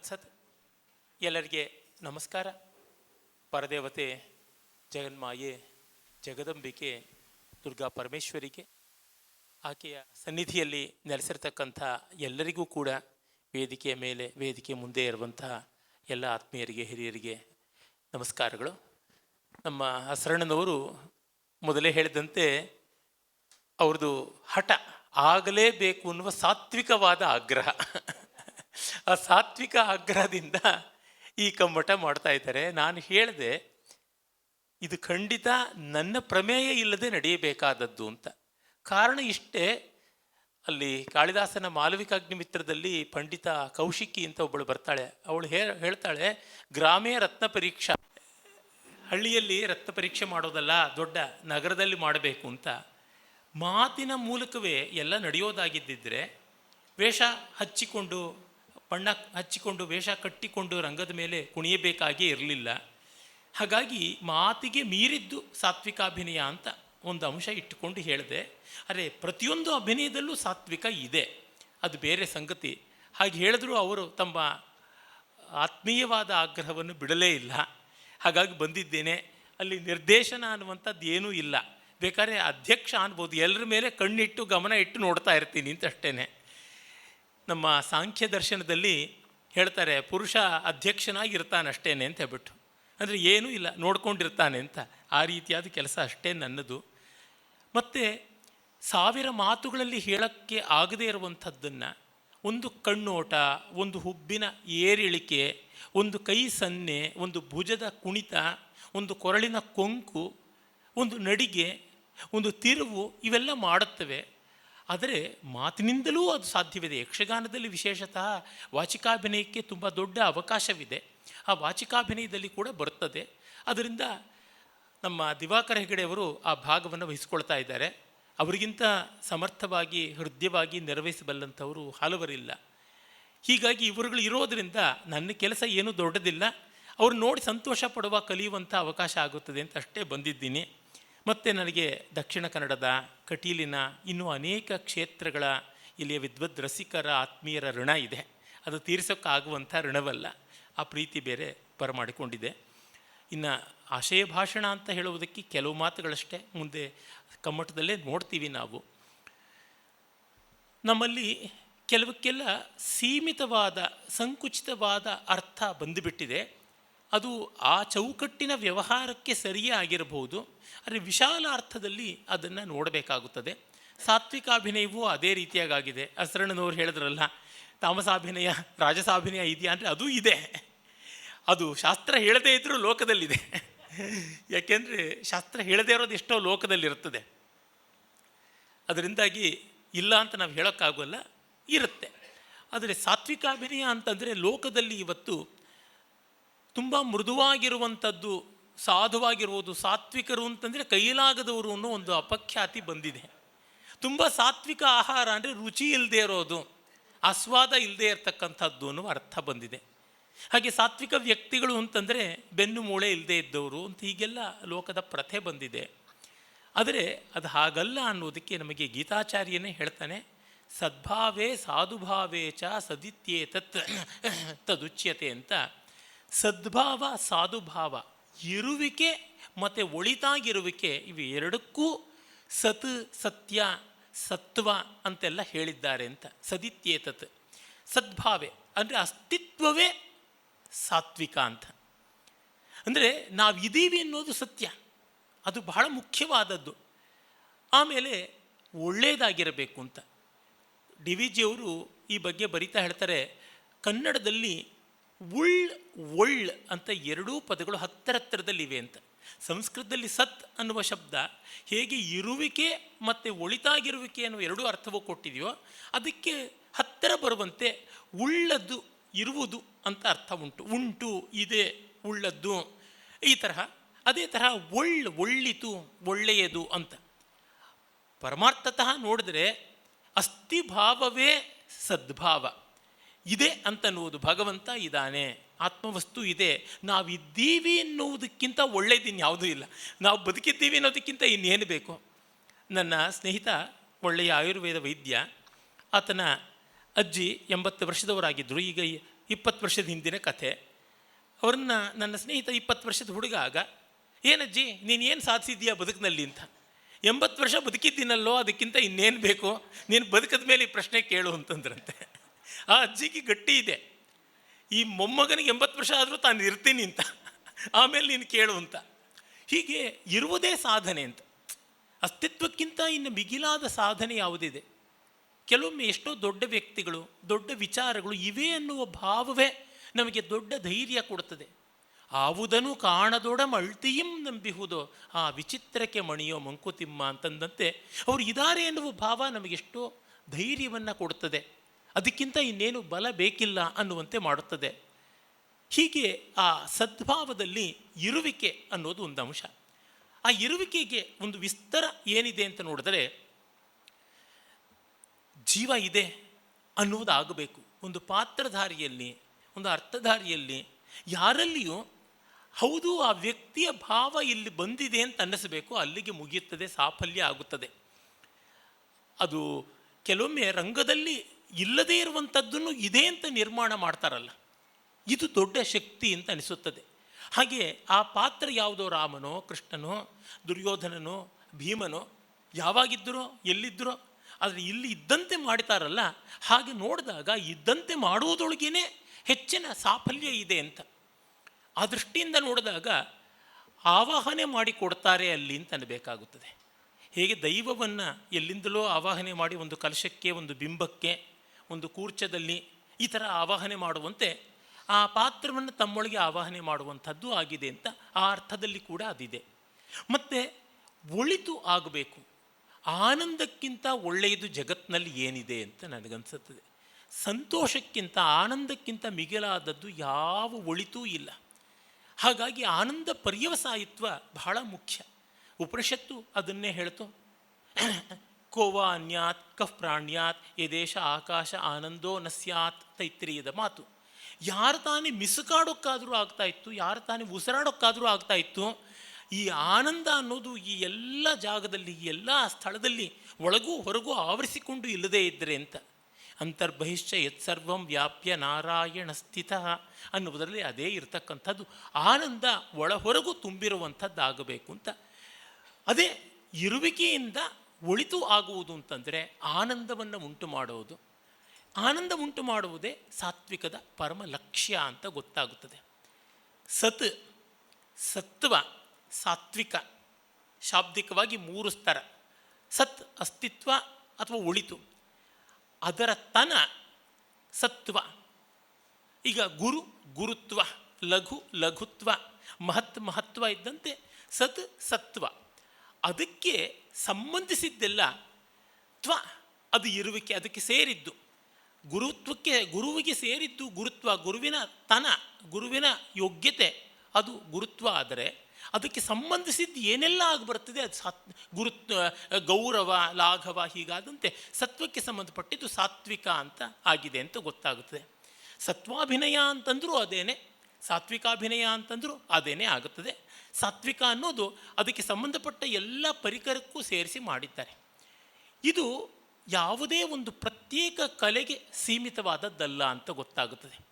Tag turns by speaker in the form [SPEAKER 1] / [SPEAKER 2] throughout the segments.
[SPEAKER 1] ತತ್ಸತ್ ಎಲ್ಲರಿಗೆ ನಮಸ್ಕಾರ. ಪರದೇವತೆ ಜಗನ್ಮಾಯೆ, ಜಗದಂಬಿಕೆ, ದುರ್ಗಾ ಪರಮೇಶ್ವರಿಗೆ. ಆಕೆಯ ಸನ್ನಿಧಿಯಲ್ಲಿ ನೆಲೆಸಿರ್ತಕ್ಕಂಥ ಎಲ್ಲರಿಗೂ ಕೂಡ ವೇದಿಕೆಯ ಮೇಲೆ, ವೇದಿಕೆ ಮುಂದೆ ಇರುವಂತಹ ಎಲ್ಲ ಆತ್ಮೀಯರಿಗೆ, ಹಿರಿಯರಿಗೆ ನಮಸ್ಕಾರಗಳು. ನಮ್ಮ ಹಸರಣ್ಣನವರು ಮೊದಲೇ ಹೇಳಿದಂತೆ ಅವ್ರದ್ದು ಹಠ ಆಗಲೇಬೇಕು ಅನ್ನುವ ಸಾತ್ವಿಕವಾದ ಆಗ್ರಹ. ಆ ಸಾತ್ವಿಕ ಆಗ್ರಹದಿಂದ ಈ ಕಮ್ಮಟ ಮಾಡ್ತಾ ಇದ್ದಾರೆ. ನಾನು ಹೇಳಿದೆ, ಇದು ಖಂಡಿತ ನನ್ನ ಪ್ರಮೇಯ ಇಲ್ಲದೆ ನಡೆಯಬೇಕಾದದ್ದು ಅಂತ. ಕಾರಣ ಇಷ್ಟೇ, ಅಲ್ಲಿ ಕಾಳಿದಾಸನ ಮಾಲವಿಕಾಗ್ನಿಮಿತ್ರದಲ್ಲಿ ಪಂಡಿತ ಕೌಶಿಕಿ ಅಂತ ಒಬ್ಬಳು ಬರ್ತಾಳೆ. ಅವಳು ಹೇಳ್ತಾಳೆ ಗ್ರಾಮೀಣ ರತ್ನ ಪರೀಕ್ಷಾ. ಹಳ್ಳಿಯಲ್ಲಿ ರಕ್ತ ಪರೀಕ್ಷೆ ಮಾಡೋದಲ್ಲ, ದೊಡ್ಡ ನಗರದಲ್ಲಿ ಮಾಡಬೇಕು ಅಂತ. ಮಾತಿನ ಮೂಲಕವೇ ಎಲ್ಲ ನಡೆಯೋದಾಗಿದ್ದಿದ್ರೆ, ವೇಷ ಹಚ್ಚಿಕೊಂಡು ಬಣ್ಣ ಹಚ್ಚಿಕೊಂಡು, ವೇಷ ಕಟ್ಟಿಕೊಂಡು ರಂಗದ ಮೇಲೆ ಕುಣಿಯಬೇಕಾಗೇ ಇರಲಿಲ್ಲ. ಹಾಗಾಗಿ ಮಾತಿಗೆ ಮೀರಿದ್ದು ಸಾತ್ವಿಕಾಭಿನಯ ಅಂತ ಒಂದು ಅಂಶ ಇಟ್ಟುಕೊಂಡು ಹೇಳಿದೆ, ಅರೆ ಪ್ರತಿಯೊಂದು ಅಭಿನಯದಲ್ಲೂ ಸಾತ್ವಿಕ ಇದೆ. ಅದು ಬೇರೆ ಸಂಗತಿ. ಹಾಗೆ ಹೇಳಿದ್ರು ಅವರು ತಮ್ಮ ಆತ್ಮೀಯವಾದ ಆಗ್ರಹವನ್ನು ಬಿಡಲೇ ಇಲ್ಲ. ಹಾಗಾಗಿ ಬಂದಿದ್ದೇನೆ. ಅಲ್ಲಿ ನಿರ್ದೇಶನ ಅನ್ನುವಂಥದ್ದು ಏನೂ ಇಲ್ಲ. ಬೇಕಾದ್ರೆ ಅಧ್ಯಕ್ಷ ಅನ್ಬೋದು. ಎಲ್ಲರ ಮೇಲೆ ಕಣ್ಣಿಟ್ಟು ಗಮನ ಇಟ್ಟು ನೋಡ್ತಾ ಇರ್ತೀನಿ ಅಂತ ಅಷ್ಟೇ ನಮ್ಮ ಸಾಂಖ್ಯ ದರ್ಶನದಲ್ಲಿ ಹೇಳ್ತಾರೆ, ಪುರುಷ ಅಧ್ಯಕ್ಷನಾಗಿರ್ತಾನಷ್ಟೇನೆ ಅಂತ ಹೇಳ್ಬಿಟ್ಟು. ಅಂದರೆ ಏನೂ ಇಲ್ಲ, ನೋಡ್ಕೊಂಡಿರ್ತಾನೆ ಅಂತ. ಆ ರೀತಿಯಾದ ಕೆಲಸ ಅಷ್ಟೇ ನನ್ನದು. ಮತ್ತು ಸಾವಿರ ಮಾತುಗಳಲ್ಲಿ ಹೇಳೋಕ್ಕೆ ಆಗದೇ ಇರುವಂಥದ್ದನ್ನು, ಒಂದು ಕಣ್ಣೋಟ, ಒಂದು ಹುಬ್ಬಿನ ಏರಿಳಿಕೆ, ಒಂದು ಕೈ ಸನ್ನೆ, ಒಂದು ಭುಜದ ಕುಣಿತ, ಒಂದು ಕೊರಳಿನ ಕೊಂಕು, ಒಂದು ನಡಿಗೆ, ಒಂದು ತಿರುವು, ಇವೆಲ್ಲ ಮಾಡುತ್ತವೆ. ಆದರೆ ಮಾತಿನಿಂದಲೂ ಅದು ಸಾಧ್ಯವಿದೆ. ಯಕ್ಷಗಾನದಲ್ಲಿ ವಿಶೇಷತಃ ವಾಚಿಕಾಭಿನಯಕ್ಕೆ ತುಂಬ ದೊಡ್ಡ ಅವಕಾಶವಿದೆ. ಆ ವಾಚಿಕಾಭಿನಯದಲ್ಲಿ ಕೂಡ ಬರುತ್ತದೆ. ಅದರಿಂದ ನಮ್ಮ ದಿವಾಕರ ಹೆಗಡೆಯವರು ಆ ಭಾಗವನ್ನು ವಹಿಸ್ಕೊಳ್ತಾ ಇದ್ದಾರೆ. ಅವರಿಗಿಂತ ಸಮರ್ಥವಾಗಿ, ಹೃದಯವಾಗಿ ನೆರವೇರಿಸಬಲ್ಲಂಥವರು ಹಲವರಿಲ್ಲ. ಹೀಗಾಗಿ ಇವರುಗಳು ಇರೋದರಿಂದ ನನ್ನ ಕೆಲಸ ಏನೂ ದೊಡ್ಡದಿಲ್ಲ. ಅವ್ರು ನೋಡಿ ಸಂತೋಷ ಪಡುವ ಕಲಿಯುವಂಥ ಅವಕಾಶ ಆಗುತ್ತದೆ ಅಂತ ಅಷ್ಟೇ ಬಂದಿದ್ದೀನಿ. ಮತ್ತು ನನಗೆ ದಕ್ಷಿಣ ಕನ್ನಡದ ಕಟೀಲಿನ ಇನ್ನೂ ಅನೇಕ ಕ್ಷೇತ್ರಗಳ ಇಲ್ಲಿಯ ವಿದ್ವದ್ ರಸಿಕರ ಆತ್ಮೀಯರ ಋಣ ಇದೆ. ಅದು ತೀರಿಸೋಕ್ಕಾಗುವಂಥ ಋಣವಲ್ಲ. ಆ ಪ್ರೀತಿ ಬೇರೆ ಬರಮಾಡಿಕೊಂಡಿದೆ. ಇನ್ನು ಆಶಯ ಭಾಷಣ ಅಂತ ಹೇಳುವುದಕ್ಕೆ ಕೆಲವು ಮಾತುಗಳಷ್ಟೇ ಮುಂದೆ ಕಮ್ಮಟದಲ್ಲೇ ನೋಡ್ತೀವಿ ನಾವು. ನಮ್ಮಲ್ಲಿ ಕೆಲವಕ್ಕೆಲ್ಲ ಸೀಮಿತವಾದ, ಸಂಕುಚಿತವಾದ ಅರ್ಥ ಬಂದುಬಿಟ್ಟಿದೆ. ಅದು ಆ ಚೌಕಟ್ಟಿನ ವ್ಯವಹಾರಕ್ಕೆ ಸರಿಯೇ ಆಗಿರಬಹುದು ಆದರೆ ವಿಶಾಲ ಅರ್ಥದಲ್ಲಿ ಅದನ್ನು ನೋಡಬೇಕಾಗುತ್ತದೆ. ಸಾತ್ವಿಕಾಭಿನಯವೂ ಅದೇ ರೀತಿಯಾಗಿದೆ ಹಸರಣನವ್ರು ಹೇಳಿದ್ರಲ್ಲ, ತಾಮಸಾಭಿನಯ, ರಾಜಸಾಭಿನಯ ಇದೆಯಾ ಅಂದರೆ ಅದೂ ಇದೆ. ಅದು ಶಾಸ್ತ್ರ ಹೇಳದೇ ಇದ್ದರೂ ಲೋಕದಲ್ಲಿದೆ. ಯಾಕೆಂದರೆ ಶಾಸ್ತ್ರ ಹೇಳದೇ ಇರೋದು ಎಷ್ಟೋ ಲೋಕದಲ್ಲಿರುತ್ತದೆ. ಅದರಿಂದಾಗಿ ಇಲ್ಲ ಅಂತ ನಾವು ಹೇಳೋಕ್ಕಾಗೋಲ್ಲ, ಇರುತ್ತೆ. ಆದರೆ ಸಾತ್ವಿಕಾಭಿನಯ ಅಂತಂದರೆ ಲೋಕದಲ್ಲಿ ಇವತ್ತು ತುಂಬ ಮೃದುವಾಗಿರುವಂಥದ್ದು ಸಾಧುವಾಗಿರುವುದು ಸಾತ್ವಿಕರು ಅಂತಂದರೆ ಕೈಲಾಗದವರು ಅನ್ನೋ ಒಂದು ಅಪಖ್ಯಾತಿ ಬಂದಿದೆ. ತುಂಬ ಸಾತ್ವಿಕ ಆಹಾರ ಅಂದರೆ ರುಚಿ ಇಲ್ಲದೆ ಇರೋದು, ಆಸ್ವಾದ ಇಲ್ಲದೆ ಇರತಕ್ಕಂಥದ್ದು ಅನ್ನುವ ಅರ್ಥ ಬಂದಿದೆ. ಹಾಗೆ ಸಾತ್ವಿಕ ವ್ಯಕ್ತಿಗಳು ಅಂತಂದರೆ ಬೆನ್ನು ಮೂಳೆ ಇಲ್ಲದೆ ಇದ್ದವರು ಅಂತ ಹೀಗೆಲ್ಲ ಲೋಕದ ಪ್ರಥೆ ಬಂದಿದೆ. ಆದರೆ ಅದು ಹಾಗಲ್ಲ ಅನ್ನೋದಕ್ಕೆ ನಮಗೆ ಗೀತಾಚಾರ್ಯನೇ ಹೇಳ್ತಾನೆ, ಸದ್ಭಾವೇ ಸಾಧುಭಾವೇ ಚ ಸದಿತ್ಯೇ ತತ್ ತದುಚ್ಯತೆ ಅಂತ. ಸದ್ಭಾವ, ಸಾಧುಭಾವ, ಇರುವಿಕೆ ಮತ್ತು ಒಳಿತಾಗಿರುವಿಕೆ ಇವು ಎರಡಕ್ಕೂ ಸತ್, ಸತ್ಯ ಸತ್ವ ಅಂತೆಲ್ಲ ಹೇಳಿದ್ದಾರೆ ಅಂತ. ಸದಿತ್ಯೇತತ್. ಸದ್ಭಾವೆ ಅಂದರೆ ಅಸ್ತಿತ್ವವೇ ಸಾತ್ವಿಕ ಅಂತ. ಅಂದರೆ ನಾವು ಇದೀವಿ ಅನ್ನೋದು ಸತ್ಯ. ಅದು ಬಹಳ ಮುಖ್ಯವಾದದ್ದು. ಆಮೇಲೆ ಒಳ್ಳೆಯದಾಗಿರಬೇಕು ಅಂತ. ಡಿ ವಿ ಜಿಯವರು ಈ ಬಗ್ಗೆ ಬರಿತಾ ಹೇಳ್ತಾರೆ, ಕನ್ನಡದಲ್ಲಿ ಉಳ್ ಒಳ್ ಅಂತ ಎರಡೂ ಪದಗಳು ಹತ್ತಿರ ಹತ್ತಿರದಲ್ಲಿವೆ ಅಂತ. ಸಂಸ್ಕೃತದಲ್ಲಿ ಸತ್ ಅನ್ನುವ ಶಬ್ದ ಹೇಗೆ ಇರುವಿಕೆ ಮತ್ತು ಒಳಿತಾಗಿರುವಿಕೆ ಅನ್ನುವ ಎರಡೂ ಅರ್ಥವೂ ಕೊಟ್ಟಿದೆಯೋ ಅದಕ್ಕೆ ಹತ್ತಿರ ಬರುವಂತೆ ಉಳ್ಳದ್ದು ಇರುವುದು ಅಂತ ಅರ್ಥ ಉಂಟು. ಉಂಟು, ಇದೆ, ಉಳ್ಳದ್ದು, ಈ ತರಹ. ಅದೇ ತರಹ ಒಳ್ಳು ಒಳ್ಳಿತು, ಒಳ್ಳೆಯದು ಅಂತ. ಪರಮಾರ್ಥತಃ ನೋಡಿದ್ರೆ ಅಸ್ಥಿಭಾವವೇ ಸದ್ಭಾವ. ಇದೆ ಅಂತನ್ನುವುದು ಭಗವಂತ ಇದ್ದಾನೆ. ಆತ್ಮವಸ್ತು ಇದೆ. ನಾವಿದ್ದೀವಿ ಎನ್ನುವುದಕ್ಕಿಂತ ಒಳ್ಳೆಯದಿನ್ಯಾವುದೂ ಇಲ್ಲ. ನಾವು ಬದುಕಿದ್ದೀವಿ ಅನ್ನೋದಕ್ಕಿಂತ ಇನ್ನೇನು ಬೇಕು? ನನ್ನ ಸ್ನೇಹಿತ ಒಳ್ಳೆಯ ಆಯುರ್ವೇದ ವೈದ್ಯ, ಆತನ ಅಜ್ಜಿ ಎಂಬತ್ತು ವರ್ಷದವರಾಗಿದ್ದರು. ಈಗ ಇಪ್ಪತ್ತು ವರ್ಷದ ಹಿಂದಿನ ಕಥೆ. ಅವ್ರನ್ನ ನನ್ನ ಸ್ನೇಹಿತ ಇಪ್ಪತ್ತು ವರ್ಷದ ಹುಡುಗ ಆಗ, ಏನಜ್ಜಿ ನೀನು ಏನು ಸಾಧಿಸಿದ್ಯಾ ಬದುಕಿನಲ್ಲಿ? ಅಂತ. ಎಂಬತ್ತು ವರ್ಷ ಬದುಕಿದ್ದೀನಲ್ಲೋ, ಅದಕ್ಕಿಂತ ಇನ್ನೇನು ಬೇಕು? ನೀನು ಬದುಕದ ಮೇಲೆ ಈ ಪ್ರಶ್ನೆ ಕೇಳು ಅಂತಂದ್ರಂತೆ. ಆ ಅಜ್ಜಿಗೆ ಗಟ್ಟಿ ಇದೆ. ಈ ಮೊಮ್ಮಗನಿಗೆ ಎಂಬತ್ತು ವರ್ಷ ಆದರೂ ತಾನು ಇರ್ತೀನಿ ಅಂತ. ಆಮೇಲೆ ನೀನು ಕೇಳು ಅಂತ. ಹೀಗೆ ಇರುವುದೇ ಸಾಧನೆ ಅಂತ. ಅಸ್ತಿತ್ವಕ್ಕಿಂತ ಇನ್ನು ಮಿಗಿಲಾದ ಸಾಧನೆ ಯಾವುದಿದೆ? ಕೆಲವೊಮ್ಮೆ ಎಷ್ಟೋ ದೊಡ್ಡ ವ್ಯಕ್ತಿಗಳು, ದೊಡ್ಡ ವಿಚಾರಗಳು ಇವೆ ಅನ್ನುವ ಭಾವವೇ ನಮಗೆ ದೊಡ್ಡ ಧೈರ್ಯ ಕೊಡುತ್ತದೆ ಆವುದನ್ನು ಕಾಣದೊಡ ಮಳ್ತಿಯಂ ನಂಬಿಹುದು, ಆ ವಿಚಿತ್ರಕ್ಕೆ ಮಣಿಯೋ ಮಂಕುತಿಮ್ಮ ಅಂತಂದಂತೆ ಅವರು ಇದ್ದಾರೆ ಎನ್ನುವ ಭಾವ ನಮಗೆಷ್ಟೋ ಧೈರ್ಯವನ್ನು ಕೊಡುತ್ತದೆ ಅದಕ್ಕಿಂತ ಇನ್ನೇನು ಬಲ ಬೇಕಿಲ್ಲ ಅನ್ನುವಂತೆ ಮಾಡುತ್ತದೆ. ಹೀಗೆ ಆ ಸದ್ಭಾವದಲ್ಲಿ ಇರುವಿಕೆ ಅನ್ನೋದು ಒಂದು ಅಂಶ. ಆ ಇರುವಿಕೆಗೆ ಒಂದು ವಿಸ್ತಾರ ಏನಿದೆ ಅಂತ ನೋಡಿದರೆ, ಜೀವ ಇದೆ ಅನ್ನುವುದಾಗಬೇಕು. ಒಂದು ಪಾತ್ರಧಾರಿಯಲ್ಲಿ, ಒಂದು ಅರ್ಥಧಾರಿಯಲ್ಲಿ ಯಾರಲ್ಲಿಯೂ ಹೌದು, ಆ ವ್ಯಕ್ತಿಯ ಭಾವ ಇಲ್ಲಿ ಬಂದಿದೆ ಅಂತ ಅನ್ನಿಸಬೇಕು. ಅಲ್ಲಿಗೆ ಮುಗಿಯುತ್ತದೆ, ಸಾಫಲ್ಯ ಆಗುತ್ತದೆ. ಅದು ಕೆಲವೊಮ್ಮೆ ರಂಗದಲ್ಲಿ ಇಲ್ಲದೇ ಇರುವಂಥದ್ದನ್ನು ಇದೆ ಅಂತ ನಿರ್ಮಾಣ ಮಾಡ್ತಾರಲ್ಲ. ಇದು ದೊಡ್ಡ ಶಕ್ತಿ ಅಂತ ಅನಿಸುತ್ತದೆ. ಹಾಗೆ ಆ ಪಾತ್ರ ಯಾವುದೋ ರಾಮನೋ, ಕೃಷ್ಣನೋ, ದುರ್ಯೋಧನನೋ, ಭೀಮನೋ, ಯಾವಾಗಿದ್ದರೋ, ಎಲ್ಲಿದ್ದರೋ, ಆದರೆ ಇಲ್ಲಿ ಇದ್ದಂತೆ ಮಾಡ್ತಾರಲ್ಲ. ಹಾಗೆ ನೋಡಿದಾಗ ಇದ್ದಂತೆ ಮಾಡುವುದೊಳಗೇನೆ ಹೆಚ್ಚಿನ ಸಾಫಲ್ಯ ಇದೆ ಅಂತ. ಆ ದೃಷ್ಟಿಯಿಂದ ನೋಡಿದಾಗ ಆವಾಹನೆ ಮಾಡಿಕೊಡ್ತಾರೆ ಅಲ್ಲಿ ಅಂತ ಅನ್ನಬೇಕಾಗುತ್ತದೆ ಹೇಗೆ ದೈವವನ್ನು ಎಲ್ಲಿಂದಲೋ ಆವಾಹನೆ ಮಾಡಿ ಒಂದು ಕಲಶಕ್ಕೆ, ಒಂದು ಬಿಂಬಕ್ಕೆ ಒಂದು ಕೂರ್ಚದಲ್ಲಿ ಈ ಥರ ಆವಾಹನೆ ಮಾಡುವಂತೆ ಆ ಪಾತ್ರವನ್ನು ತಮ್ಮೊಳಗೆ ಆವಾಹನೆ ಮಾಡುವಂಥದ್ದು ಆಗಿದೆ ಅಂತ ಆ ಅರ್ಥದಲ್ಲಿ ಕೂಡ ಅದಿದೆ. ಮತ್ತು ಒಳಿತು ಆಗಬೇಕು. ಆನಂದಕ್ಕಿಂತ ಒಳ್ಳೆಯದು ಜಗತ್ತಿನಲ್ಲಿ ಏನಿದೆ ಅಂತ ನನಗನ್ಸುತ್ತದೆ. ಸಂತೋಷಕ್ಕಿಂತ ಆನಂದಕ್ಕಿಂತ ಮಿಗಿಲಾದದ್ದು ಯಾವ ಒಳಿತೂ ಇಲ್ಲ. ಹಾಗಾಗಿ ಆನಂದ ಪರ್ಯವಸಾಯಿತ್ವ ಬಹಳ ಮುಖ್ಯ. ಉಪನಿಷತ್ತು ಅದನ್ನೇ ಹೇಳ್ತು. ಕೋವಾ ಅನ್ಯಾತ್, ಕಫ್ ಪ್ರಾಣ್ಯಾತ್ ಯದೇಶ ಆಕಾಶ ಆನಂದೋ ನಸ್ಯಾತ್ ಸ್ಯಾತ್ ತೈತ್ರಿಯದ ಮಾತು. ಯಾರು ತಾನೇ ಮಿಸುಕಾಡೋಕ್ಕಾದರೂ ಆಗ್ತಾ ಇತ್ತು, ಯಾರು ತಾನೇ ಉಸಿರಾಡೋಕ್ಕಾದರೂ ಆಗ್ತಾ ಇತ್ತು, ಈ ಆನಂದ ಅನ್ನೋದು ಈ ಎಲ್ಲ ಜಾಗದಲ್ಲಿ ಎಲ್ಲ ಸ್ಥಳದಲ್ಲಿ ಒಳಗೂ ಹೊರಗೂ ಆವರಿಸಿಕೊಂಡು ಇಲ್ಲದೇ ಇದ್ದರೆ ಅಂತ ಅಂತರ್ಬಹಿಶ್ಚ ಯತ್ಸರ್ವಂ ವ್ಯಾಪ್ಯ ನಾರಾಯಣ ಸ್ಥಿತ ಅನ್ನುವುದರಲ್ಲಿ ಅದೇ ಇರತಕ್ಕಂಥದ್ದು. ಆನಂದ ಒಳ ಹೊರಗೂ ತುಂಬಿರುವಂಥದ್ದಾಗಬೇಕು ಅಂತ. ಅದೇ ಇರುವಿಕೆಯಿಂದ ಒಳಿತು ಆಗುವುದು ಅಂತಂದರೆ ಆನಂದವನ್ನು ಉಂಟು ಮಾಡುವುದು ಆನಂದ ಉಂಟು ಮಾಡುವುದೇ ಸಾತ್ವಿಕದ ಪರಮ ಲಕ್ಷ್ಯ ಅಂತ ಗೊತ್ತಾಗುತ್ತದೆ. ಸತ್ ಸತ್ವ ಸಾತ್ವಿಕ, ಶಾಬ್ದಿಕವಾಗಿ ಮೂರು ಸ್ತರ. ಸತ್ ಅಸ್ತಿತ್ವ ಅಥವಾ ಒಳಿತು. ಅದರ ತನ ಸತ್ವ ಈಗ ಗುರು, ಗುರುತ್ವ, ಲಘು, ಲಘುತ್ವ, ಮಹತ್ ಮಹತ್ವ ಇದ್ದಂತೆ ಸತ್ ಸತ್ವ ಅದಕ್ಕೆ ಸಂಬಂಧಿಸಿದ್ದೆಲ್ಲ ತ್ವ ಅದು ಇರುವಿಕೆ ಅದಕ್ಕೆ ಸೇರಿದ್ದು. ಗುರುತ್ವಕ್ಕೆ ಗುರುವಿಗೆ ಸೇರಿದ್ದು ಗುರುತ್ವ ಗುರುವಿನ ತನ, ಗುರುವಿನ ಯೋಗ್ಯತೆ ಅದು ಗುರುತ್ವ ಆದರೆ ಅದಕ್ಕೆ ಸಂಬಂಧಿಸಿದ್ದು ಏನೆಲ್ಲ ಆಗಿಬರ್ತದೆ ಅದು ಸಾತ್ ಗುರುತ್ವ, ಗೌರವ, ಲಾಘವ ಹೀಗಾದಂತೆ ಸತ್ವಕ್ಕೆ ಸಂಬಂಧಪಟ್ಟಿದ್ದು ಸಾತ್ವಿಕ ಅಂತ ಆಗಿದೆ ಅಂತ ಗೊತ್ತಾಗುತ್ತದೆ. ಸತ್ವಾಭಿನಯ ಅಂತಂದರೂ ಅದೇನೆ, ಸಾತ್ವಿಕಾಭಿನಯ ಅಂತಂದರೂ ಅದೇನೇ ಆಗುತ್ತದೆ. ಸಾತ್ವಿಕ ಅನ್ನೋದು ಅದಕ್ಕೆ ಸಂಬಂಧಪಟ್ಟ ಎಲ್ಲ ಪರಿಕರಕ್ಕೂ ಸೇರಿಸಿ ಮಾಡಿದ್ದಾರೆ. ಇದು ಯಾವುದೇ ಒಂದು ಪ್ರತ್ಯೇಕ ಕಲೆಗೆ ಸೀಮಿತವಾದದ್ದಲ್ಲ ಅಂತ ಗೊತ್ತಾಗುತ್ತದೆ.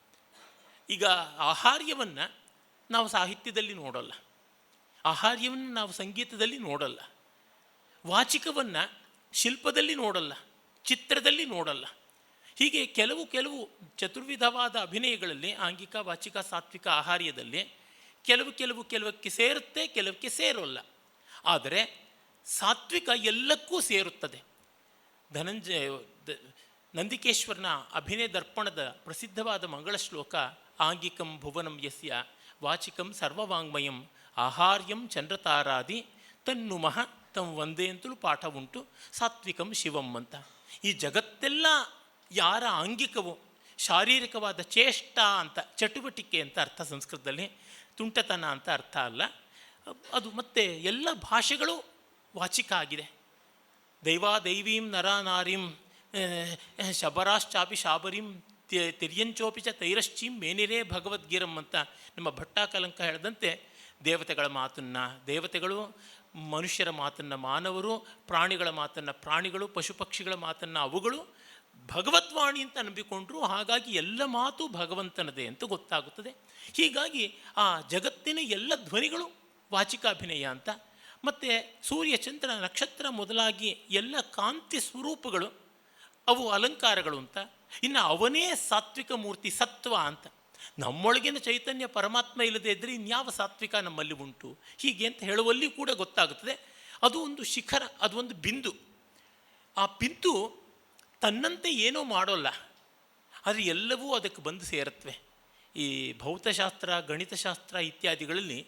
[SPEAKER 1] ಈಗ ಆಹಾರ್ಯವನ್ನು ನಾವು ಸಾಹಿತ್ಯದಲ್ಲಿ ನೋಡಲ್ಲ. ಆಹಾರ್ಯವನ್ನು ನಾವು ಸಂಗೀತದಲ್ಲಿ ನೋಡಲ್ಲ. ವಾಚಿಕವನ್ನು ಶಿಲ್ಪದಲ್ಲಿ ನೋಡಲ್ಲ. ಚಿತ್ರದಲ್ಲಿ ನೋಡಲ್ಲ. ಹೀಗೆ ಕೆಲವು ಕೆಲವು ಚತುರ್ವಿಧವಾದ ಅಭಿನಯಗಳಲ್ಲಿ ಆಂಗಿಕ, ವಾಚಿಕ, ಸಾತ್ವಿಕ ಆಹಾರ್ಯದಲ್ಲಿ ಕೆಲವು ಕೆಲವು ಕೆಲವಕ್ಕೆ ಸೇರುತ್ತೆ, ಕೆಲವಕ್ಕೆ ಸೇರೋಲ್ಲ. ಆದರೆ ಸಾತ್ವಿಕ ಎಲ್ಲಕ್ಕೂ ಸೇರುತ್ತದೆ. ಧನಂಜಯ ನಂದಿಕೇಶ್ವರನ ಅಭಿನಯ ದರ್ಪಣದ ಪ್ರಸಿದ್ಧವಾದ ಮಂಗಳ ಶ್ಲೋಕ, ಆಂಗಿಕಂ ಭುವನಂ ಯಸ್ಯ ವಾಚಿಕಂ ಸರ್ವವಾಂಗ್ಮಯಂ ಆಹಾರ್ಯಂ ಚಂದ್ರತಾರಾದಿ ತನ್ನುಮಃ ತಮ್ಮ ಒಂದೇ ಅಂತಲೂ ಪಾಠ ಉಂಟು, ಸಾತ್ವಿಕಂ ಶಿವಂ ಅಂತ. ಈ ಜಗತ್ತೆಲ್ಲ ಯಾರ ಆಂಗಿಕವೋ? ಶಾರೀರಿಕವಾದ ಚೇಷ್ಟ ಅಂತ ಚಟುವಟಿಕೆ ಅಂತ ಅರ್ಥ ಸಂಸ್ಕೃತದಲ್ಲಿ ತುಂಟತನ ಅಂತ ಅರ್ಥ ಅಲ್ಲ. ಅದು ಮತ್ತೆ ಎಲ್ಲ ಭಾಷೆಗಳು ವಾಚಿಕ ಆಗಿದೆ. ದೈವಾದೈವೀಂ ನರಾನಾರಿಂ ಆ, ಶಬರಾಶ್ಚಾಪಿ ಶಾಬರಿಂ ತಿರ್ಯಂಚೋಪಿ ಚ ತೈರಶ್ಚೀಂ ಮೇನಿರೇ ಭಗವದ್ಗೀರಂ ಅಂತ ನಮ್ಮ ಭಟ್ಟಾಕಲಂಕ ಹೇಳಿದಂತೆ ದೇವತೆಗಳ ಮಾತನ್ನು ದೇವತೆಗಳು ಮನುಷ್ಯರ ಮಾತನ್ನು ಮಾನವರು ಪ್ರಾಣಿಗಳ ಮಾತನ್ನು ಪ್ರಾಣಿಗಳು ಪಶು ಪಕ್ಷಿಗಳ ಮಾತನ್ನು ಅವುಗಳು ಭಗವದ್ವಾಣಿ ಅಂತ ನಂಬಿಕೊಂಡ್ರು, ಹಾಗಾಗಿ ಎಲ್ಲ ಮಾತು ಭಗವಂತನದೇ ಅಂತ ಗೊತ್ತಾಗುತ್ತದೆ. ಹೀಗಾಗಿ ಆ ಜಗತ್ತಿನ ಎಲ್ಲ ಧ್ವನಿಗಳು ವಾಚಿಕಾಭಿನಯ ಅಂತ, ಮತ್ತು ಸೂರ್ಯ, ಚಂದ್ರ, ನಕ್ಷತ್ರ ಮೊದಲಾಗಿ ಎಲ್ಲ ಕಾಂತಿ ಸ್ವರೂಪಗಳು, ಅವು ಅಲಂಕಾರಗಳು ಅಂತ, ಇನ್ನು ಅವನೇ ಸಾತ್ವಿಕ ಮೂರ್ತಿ ಸತ್ವ ಅಂತ. ನಮ್ಮೊಳಗಿನ ಚೈತನ್ಯ ಪರಮಾತ್ಮ ಇಲ್ಲದೆ ಇದ್ದರೆ ಇನ್ಯಾವ ಸಾತ್ವಿಕ ನಮ್ಮಲ್ಲಿ ಉಂಟು? ಹೀಗೆ ಅಂತ ಹೇಳುವಲ್ಲಿ ಕೂಡ ಗೊತ್ತಾಗುತ್ತದೆ. ಅದು ಒಂದು ಶಿಖರ, ಅದು ಒಂದು ಬಿಂದು. ಆ ಬಿಂದು ತನ್ನಂತೆ ಏನೂ ಮಾಡೋಲ್ಲ, ಆದರೆ ಎಲ್ಲವೂ ಅದಕ್ಕೆ ಬಂದು ಸೇರುತ್ತವೆ. ಈ ಭೌತಶಾಸ್ತ್ರ, ಗಣಿತಶಾಸ್ತ್ರ ಇತ್ಯಾದಿಗಳಲ್ಲಿ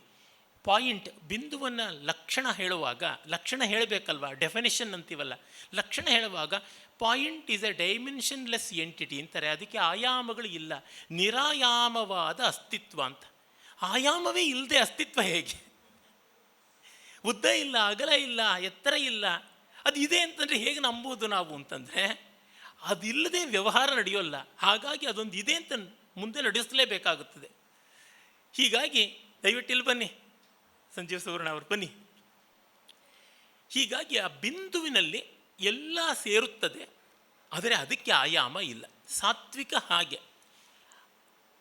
[SPEAKER 1] ಪಾಯಿಂಟ್, ಬಿಂದುವನ್ನು ಲಕ್ಷಣ ಹೇಳುವಾಗ, ಲಕ್ಷಣ ಹೇಳಬೇಕಲ್ವ? ಡೆಫಿನೇಷನ್ ಅಂತೀವಲ್ಲ. ಲಕ್ಷಣ ಹೇಳುವಾಗ, point is a dimensionless entity ಅಂತಾರೆ. ಅದಕ್ಕೆ ಆಯಾಮಗಳು ಇಲ್ಲ. ನಿರಾಯಾಮವಾದ ಅಸ್ತಿತ್ವ ಅಂತ. ಆಯಾಮವೇ ಇಲ್ಲದೆ ಅಸ್ತಿತ್ವ ಹೇಗೆ? ಉದ್ದ ಇಲ್ಲ, ಅಗಲ ಇಲ್ಲ, ಎತ್ತರ ಇಲ್ಲ, ಅದು ಇದೆ ಅಂತಂದರೆ ಹೇಗೆ ನಂಬೋದು ನಾವು ಅಂತಂದರೆ ಅದಿಲ್ಲದೆ ವ್ಯವಹಾರ ನಡೆಯೋಲ್ಲ. ಹಾಗಾಗಿ ಅದೊಂದು ಇದೆ ಅಂತ ಮುಂದೆ ನಡೆಸಲೇಬೇಕಾಗುತ್ತದೆ. ಹೀಗಾಗಿ ದಯವಿಟ್ಟು ಇಲ್ಲಿ ಬನ್ನಿ. ಸಂಜೀವ್ ಸುವರ್ಣ ಅವರು ಬನ್ನಿ. ಹೀಗಾಗಿ ಆ ಬಿಂದುವಿನಲ್ಲಿ ಎಲ್ಲ ಸೇರುತ್ತದೆ. ಆದರೆ ಅದಕ್ಕೆ ಆಯಾಮ ಇಲ್ಲ. ಸಾತ್ವಿಕ ಹಾಗೆ.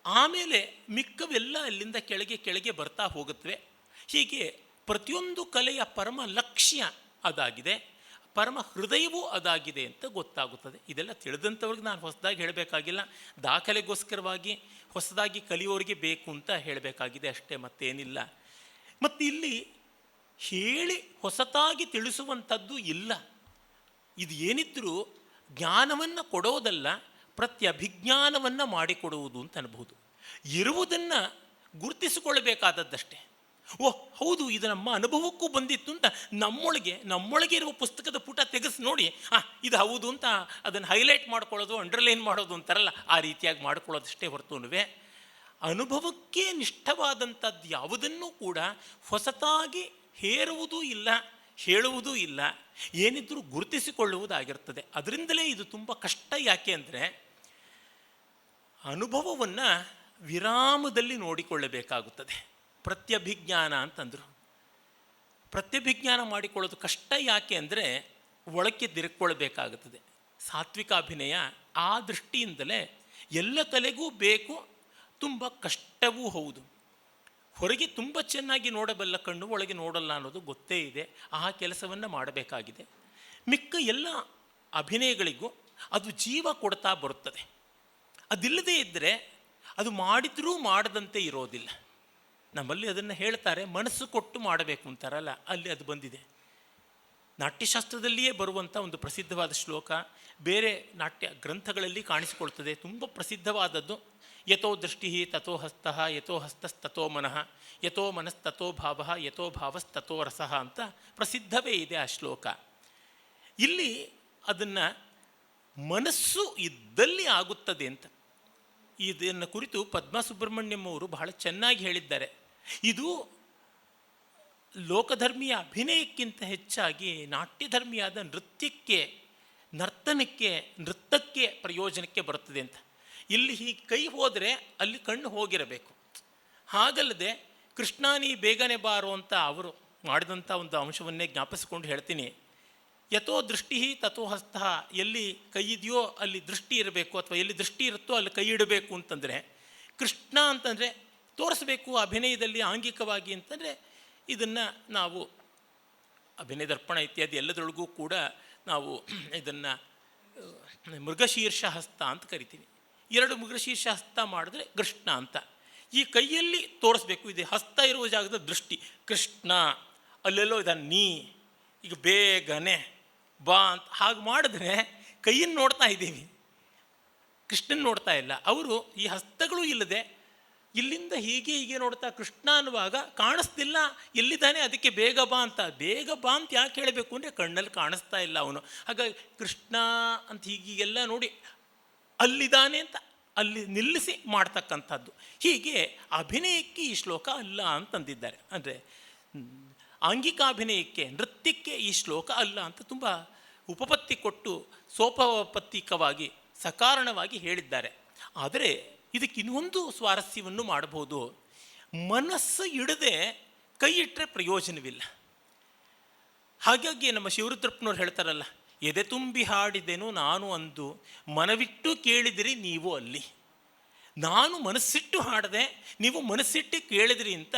[SPEAKER 1] ಆಮೇಲೆ ಮಿಕ್ಕವೆಲ್ಲ ಅಲ್ಲಿಂದ ಕೆಳಗೆ ಕೆಳಗೆ ಬರ್ತಾ ಹೋಗುತ್ತವೆ. ಹೀಗೆ ಪ್ರತಿಯೊಂದು ಕಲೆಯ ಪರಮ ಲಕ್ಷ್ಯ ಅದಾಗಿದೆ. ಪರಮ ಹೃದಯವೂ ಅದಾಗಿದೆ ಅಂತ ಗೊತ್ತಾಗುತ್ತದೆ. ಇದೆಲ್ಲ ತಿಳಿದಂಥವ್ರಿಗೆ ನಾನು ಹೊಸದಾಗಿ ಹೇಳಬೇಕಾಗಿಲ್ಲ. ದಾಖಲೆಗೋಸ್ಕರವಾಗಿ ಹೊಸದಾಗಿ ಕಲಿಯೋರಿಗೆ ಬೇಕು ಅಂತ ಹೇಳಬೇಕಾಗಿದೆ. ಅಷ್ಟೇ ಮತ್ತೇನಿಲ್ಲ. ಮತ್ತು ಇಲ್ಲಿ ಹೇಳಿ ಹೊಸತಾಗಿ ತಿಳಿಸುವಂಥದ್ದು ಇಲ್ಲ. ಇದು ಏನಿದ್ರೂ ಜ್ಞಾನವನ್ನು ಕೊಡೋದಲ್ಲ, ಪ್ರತ್ಯಭಿಜ್ಞಾನವನ್ನು ಮಾಡಿಕೊಡುವುದು ಅಂತ ಅನ್ಬೋದು. ಇರುವುದನ್ನು ಗುರುತಿಸಿಕೊಳ್ಳಬೇಕಾದದ್ದಷ್ಟೇ. ಓಹ್ ಹೌದು, ಇದು ನಮ್ಮ ಅನುಭವಕ್ಕೂ ಬಂದಿತ್ತು ಅಂತ ನಮ್ಮೊಳಗೆ ನಮ್ಮೊಳಗೆ ಇರುವ ಪುಸ್ತಕದ ಪುಟ ತೆಗೆಸಿ ನೋಡಿ. ಆ, ಇದು ಹೌದು ಅಂತ ಅದನ್ನು ಹೈಲೈಟ್ ಮಾಡ್ಕೊಳ್ಳೋದು ಅಂಡರ್ಲೈನ್ ಮಾಡೋದು ಅಂತಾರಲ್ಲ, ಆ ರೀತಿಯಾಗಿ ಮಾಡ್ಕೊಳ್ಳೋದಷ್ಟೇ ಹೊರತುನುವೆ. ಅನುಭವಕ್ಕೆ ನಿಷ್ಠವಾದಂಥದ್ದು ಯಾವುದನ್ನೂ ಕೂಡ ಹೊಸತಾಗಿ ಹೇರುವುದೂ ಇಲ್ಲ, ಹೇಳುವುದೂ ಇಲ್ಲ, ಏನಿದ್ರೂ ಗುರುತಿಸಿಕೊಳ್ಳುವುದಾಗಿರ್ತದೆ. ಅದರಿಂದಲೇ ಇದು ತುಂಬ ಕಷ್ಟ. ಯಾಕೆ ಅಂದರೆ, ಅನುಭವವನ್ನು ವಿರಾಮದಲ್ಲಿ ನೋಡಿಕೊಳ್ಳಬೇಕಾಗುತ್ತದೆ. ಪ್ರತ್ಯಭಿಜ್ಞಾನ ಅಂತಂದರು. ಪ್ರತ್ಯಭಿಜ್ಞಾನ ಮಾಡಿಕೊಳ್ಳೋದು ಕಷ್ಟ ಯಾಕೆ ಅಂದರೆ ಒಳಕ್ಕೆ ದಿರ್ಕೊಳ್ಬೇಕಾಗುತ್ತದೆ ಸಾತ್ವಿಕ ಅಭಿನಯ ಆ ದೃಷ್ಟಿಯಿಂದಲೇ ಎಲ್ಲ ಕಲೆಗೂ ಬೇಕು, ತುಂಬ ಕಷ್ಟವೂ ಹೌದು. ಹೊರಗೆ ತುಂಬ ಚೆನ್ನಾಗಿ ನೋಡಬಲ್ಲ ಕಣ್ಣು ಒಳಗೆ ನೋಡಲ್ಲ ಅನ್ನೋದು ಗೊತ್ತೇ ಇದೆ. ಆ ಕೆಲಸವನ್ನು ಮಾಡಬೇಕಾಗಿದೆ. ಮಿಕ್ಕ ಎಲ್ಲ ಅಭಿನಯಗಳಿಗೂ ಅದು ಜೀವ ಕೊಡ್ತಾ ಬರುತ್ತದೆ. ಅದಿಲ್ಲದೇ ಇದ್ದರೆ ಅದು ಮಾಡಿದರೂ ಮಾಡದಂತೆ ಇರೋದಿಲ್ಲ. ನಮ್ಮಲ್ಲಿ ಅದನ್ನು ಹೇಳ್ತಾರೆ, ಮನಸ್ಸು ಕೊಟ್ಟು ಮಾಡಬೇಕು ಅಂತಾರಲ್ಲ, ಅಲ್ಲಿ ಅದು ಬಂದಿದೆ. ನಾಟ್ಯಶಾಸ್ತ್ರದಲ್ಲಿಯೇ ಬರುವಂಥ ಒಂದು ಪ್ರಸಿದ್ಧವಾದ ಶ್ಲೋಕ, ಬೇರೆ ನಾಟ್ಯ ಗ್ರಂಥಗಳಲ್ಲಿ ಕಾಣಿಸಿಕೊಳ್ತದೆ. ತುಂಬ ಪ್ರಸಿದ್ಧವಾದದ್ದು, ಯಥೋ ದೃಷ್ಟಿ ತಥೋ ಹಸ್ತಃ, ಯಥೋ ಹಸ್ತಸ್ತಥೋ ಮನಃ, ಯಥೋ ಮನಸ್ತಥೋ ಭಾವ, ಯಥೋ ಭಾವಸ್ತಥೋ ರಸಃ ಅಂತ ಪ್ರಸಿದ್ಧವೇ ಇದೆ ಆ ಶ್ಲೋಕ. ಇಲ್ಲಿ ಅದನ್ನು ಮನಸ್ಸು ಇದ್ದಲ್ಲಿ ಆಗುತ್ತದೆ ಅಂತ. ಇದನ್ನು ಕುರಿತು ಪದ್ಮ ಸುಬ್ರಹ್ಮಣ್ಯಂ ಅವರು ಬಹಳ ಚೆನ್ನಾಗಿ ಹೇಳಿದ್ದಾರೆ. ಇದು ಲೋಕಧರ್ಮೀಯ ಅಭಿನಯಕ್ಕಿಂತ ಹೆಚ್ಚಾಗಿ ನಾಟ್ಯಧರ್ಮಿಯಾದ ನೃತ್ಯಕ್ಕೆ, ನರ್ತನಕ್ಕೆ ನೃತ್ಯಕ್ಕೆ ಪ್ರಯೋಜನಕ್ಕೆ ಬರುತ್ತದೆ ಅಂತ. ಇಲ್ಲಿ ಹೀಗೆ ಕೈ ಹೋದರೆ ಅಲ್ಲಿ ಕಣ್ಣು ಹೋಗಿರಬೇಕು. ಹಾಗಲ್ಲದೆ ಕೃಷ್ಣಾನಿ ಬೇಗನೆ ಬಾರೋ ಅಂತ ಅವರು ಮಾಡಿದಂಥ ಒಂದು ಅಂಶವನ್ನೇ ಜ್ಞಾಪಿಸಿಕೊಂಡು ಹೇಳ್ತೀನಿ. ಯಥೋ ದೃಷ್ಟಿ ತಥೋ ಹಸ್ತ, ಎಲ್ಲಿ ಕೈ ಇದೆಯೋ ಅಲ್ಲಿ ದೃಷ್ಟಿ ಇರಬೇಕು ಅಥವಾ ಎಲ್ಲಿ ದೃಷ್ಟಿ ಇರುತ್ತೋ ಅಲ್ಲಿ ಕೈ ಇಡಬೇಕು ಅಂತಂದರೆ ಕೃಷ್ಣ ಅಂತಂದರೆ ತೋರಿಸ್ಬೇಕು ಅಭಿನಯದಲ್ಲಿ ಆಂಗಿಕವಾಗಿ ಅಂತಂದರೆ ಇದನ್ನು ನಾವು ಅಭಿನಯ ದರ್ಪಣ ಇತ್ಯಾದಿ ಎಲ್ಲದರೊಳಗೂ ಕೂಡ ನಾವು ಇದನ್ನು ಮೃಗಶೀರ್ಷ ಹಸ್ತ ಅಂತ ಕರಿತೀವಿ. ಎರಡು ಮೃಗಶೀರ್ಷ ಹಸ್ತ ಮಾಡಿದ್ರೆ ಕೃಷ್ಣ ಅಂತ. ಈ ಕೈಯಲ್ಲಿ ತೋರಿಸ್ಬೇಕು, ಇದು ಹಸ್ತ ಇರುವ ಜಾಗದ ದೃಷ್ಟಿ. ಕೃಷ್ಣ, ಅಲ್ಲೆಲ್ಲೋ ಇದನ್ನು ನೀ, ಈಗ ಬೇಗನೆ ಬಾ ಅಂತ ಹಾಗೆ ಮಾಡಿದ್ರೆ ಕೈಯನ್ನು ನೋಡ್ತಾ ಇದ್ದೀವಿ. ಕೃಷ್ಣನ್ ನೋಡ್ತಾ ಇಲ್ಲ. ಅವರು ಈ ಹಸ್ತಗಳು ಇಲ್ಲದೆ ಇಲ್ಲಿಂದ ಹೀಗೆ ಹೀಗೆ ನೋಡ್ತಾ ಕೃಷ್ಣ ಅನ್ನುವಾಗ ಕಾಣಿಸ್ತಿಲ್ಲ ಎಲ್ಲಿದ್ದಾನೆ ಅದಕ್ಕೆ ಬೇಗ ಬಾ ಅಂತ. ಬೇಗ ಬಾ ಅಂತ ಯಾಕೆ ಹೇಳಬೇಕು ಅಂದರೆ ಕಣ್ಣಲ್ಲಿ ಕಾಣಿಸ್ತಾ ಇಲ್ಲ ಅವನು. ಹಾಗಾಗಿ ಕೃಷ್ಣ ಅಂತ ಹೀಗೀಗೆಲ್ಲ ನೋಡಿ ಅಲ್ಲಿದ್ದಾನೆ ಅಂತ ಅಲ್ಲಿ ನಿಲ್ಲಿಸಿ ಮಾಡ್ತಕ್ಕಂಥದ್ದು. ಹೀಗೆ ಅಭಿನಯಕ್ಕೆ ಈ ಶ್ಲೋಕ ಅಲ್ಲ ಅಂತಂದಿದ್ದಾರೆ. ಅಂದರೆ ಆಂಗಿಕಾಭಿನಯಕ್ಕೆ, ನೃತ್ಯಕ್ಕೆ ಈ ಶ್ಲೋಕ ಅಲ್ಲ ಅಂತ ತುಂಬ ಉಪಪತ್ತಿ ಕೊಟ್ಟು ಸೋಪಪತ್ತಿಕವಾಗಿ ಸಕಾರಣವಾಗಿ ಹೇಳಿದ್ದಾರೆ. ಆದರೆ ಇದಕ್ಕೆ ಇನ್ನೊಂದು ಸ್ವಾರಸ್ಯವನ್ನು ಮಾಡಬಹುದು. ಮನಸ್ಸು ಇಡದೆ ಕೈ ಇಟ್ಟರೆ ಪ್ರಯೋಜನವಿಲ್ಲ. ಹಾಗಾಗಿ ನಮ್ಮ ಶಿವರುದ್ರಪ್ಪನವ್ರು ಹೇಳ್ತಾರಲ್ಲ, ಎದೆ ತುಂಬಿ ಹಾಡಿದೆನು ನಾನು ಅಂದು, ಮನವಿಟ್ಟು ಕೇಳಿದಿರಿ ನೀವು ಅಲ್ಲಿ. ನಾನು ಮನಸ್ಸಿಟ್ಟು ಹಾಡದೆ ನೀವು ಮನಸ್ಸಿಟ್ಟು ಕೇಳಿದಿರಿ ಅಂತ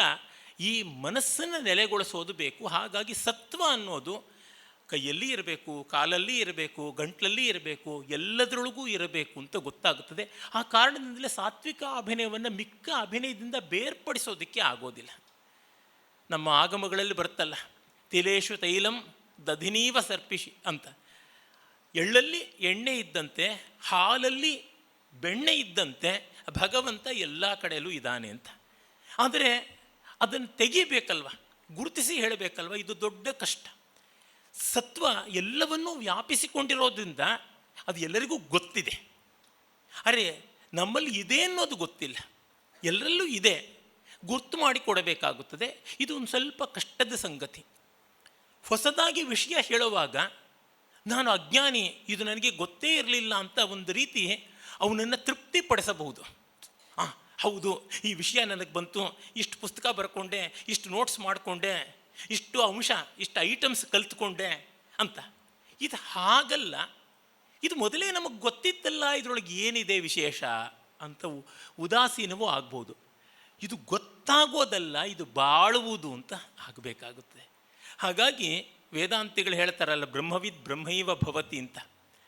[SPEAKER 1] ಈ ಮನಸ್ಸನ್ನು ನೆಲೆಗೊಳಿಸೋದು ಬೇಕು. ಹಾಗಾಗಿ ಸತ್ವ ಅನ್ನೋದು ಕೈಯಲ್ಲಿ ಇರಬೇಕು, ಕಾಲಲ್ಲಿ ಇರಬೇಕು, ಗಂಟ್ಲಲ್ಲಿ ಇರಬೇಕು, ಎಲ್ಲದರೊಳಗೂ ಇರಬೇಕು ಅಂತ ಗೊತ್ತಾಗುತ್ತದೆ. ಆ ಕಾರಣದಿಂದಲೇ ಸಾತ್ವಿಕ ಅಭಿನಯವನ್ನು ಮಿಕ್ಕ ಅಭಿನಯದಿಂದ ಬೇರ್ಪಡಿಸೋದಕ್ಕೆ ಆಗೋದಿಲ್ಲ. ನಮ್ಮ ಆಗಮಗಳಲ್ಲಿ ಬರುತ್ತಲ್ಲ, ತಿಲೇಶು ತೈಲಂ ದಧಿನೀವ ಸರ್ಪಿಶಿ ಅಂತ. ಎಳ್ಳಲ್ಲಿ ಎಣ್ಣೆ ಇದ್ದಂತೆ, ಹಾಲಲ್ಲಿ ಬೆಣ್ಣೆ ಇದ್ದಂತೆ ಭಗವಂತ ಎಲ್ಲ ಕಡೆಯಲ್ಲೂ ಇದ್ದಾನೆ ಅಂತ. ಆದರೆ ಅದನ್ನು ತೆಗಿಬೇಕಲ್ವ? ಗುರುತಿಸಿ ಹೇಳಬೇಕಲ್ವ? ಇದು ದೊಡ್ಡ ಕಷ್ಟ. ಸತ್ವ ಎಲ್ಲವನ್ನೂ ವ್ಯಾಪಿಸಿಕೊಂಡಿರೋದ್ರಿಂದ ಅದು ಎಲ್ಲರಿಗೂ ಗೊತ್ತಿದೆ. ಅರೆ, ನಮ್ಮಲ್ಲಿ ಇದೆ ಅನ್ನೋದು ಗೊತ್ತಿಲ್ಲ. ಎಲ್ಲರಲ್ಲೂ ಇದೆ. ಗುರ್ತು ಮಾಡಿಕೊಡಬೇಕಾಗುತ್ತದೆ. ಇದು ಒಂದು ಸ್ವಲ್ಪ ಕಷ್ಟದ ಸಂಗತಿ. ಹೊಸದಾಗಿ ವಿಷಯ ಹೇಳುವಾಗ ನಾನು ಅಜ್ಞಾನಿ, ಇದು ನನಗೆ ಗೊತ್ತೇ ಇರಲಿಲ್ಲ ಅಂತ ಒಂದು ರೀತಿ ಅವನನ್ನು ತೃಪ್ತಿಪಡಿಸಬಹುದು ಹಾಂ ಹೌದು, ಈ ವಿಷಯ ನನಗೆ ಬಂತು, ಇಷ್ಟು ಪುಸ್ತಕ ಬರ್ಕೊಂಡೆ, ಇಷ್ಟು ನೋಟ್ಸ್ ಮಾಡಿಕೊಂಡೆ ಇಷ್ಟು ಅಂಶ, ಇಷ್ಟು ಐಟಮ್ಸ್ ಕಲ್ತ್ಕೊಂಡೆ ಅಂತ. ಇದು ಹಾಗಲ್ಲ. ಇದು ಮೊದಲೇ ನಮಗೆ ಗೊತ್ತಿತ್ತಲ್ಲ ಇದರೊಳಗೆ ಏನಿದೆ ವಿಶೇಷ ಅಂತ ಉದಾಸೀನವೂ ಆಗ್ಬೋದು. ಇದು ಗೊತ್ತಾಗೋದಲ್ಲ, ಇದು ಬಾಳುವುದು ಅಂತ ಆಗಬೇಕಾಗುತ್ತೆ. ಹಾಗಾಗಿ ವೇದಾಂತಿಗಳು ಹೇಳ್ತಾರಲ್ಲ, ಬ್ರಹ್ಮವಿದ್ ಬ್ರಹ್ಮೈವ ಭವತಿ ಅಂತ.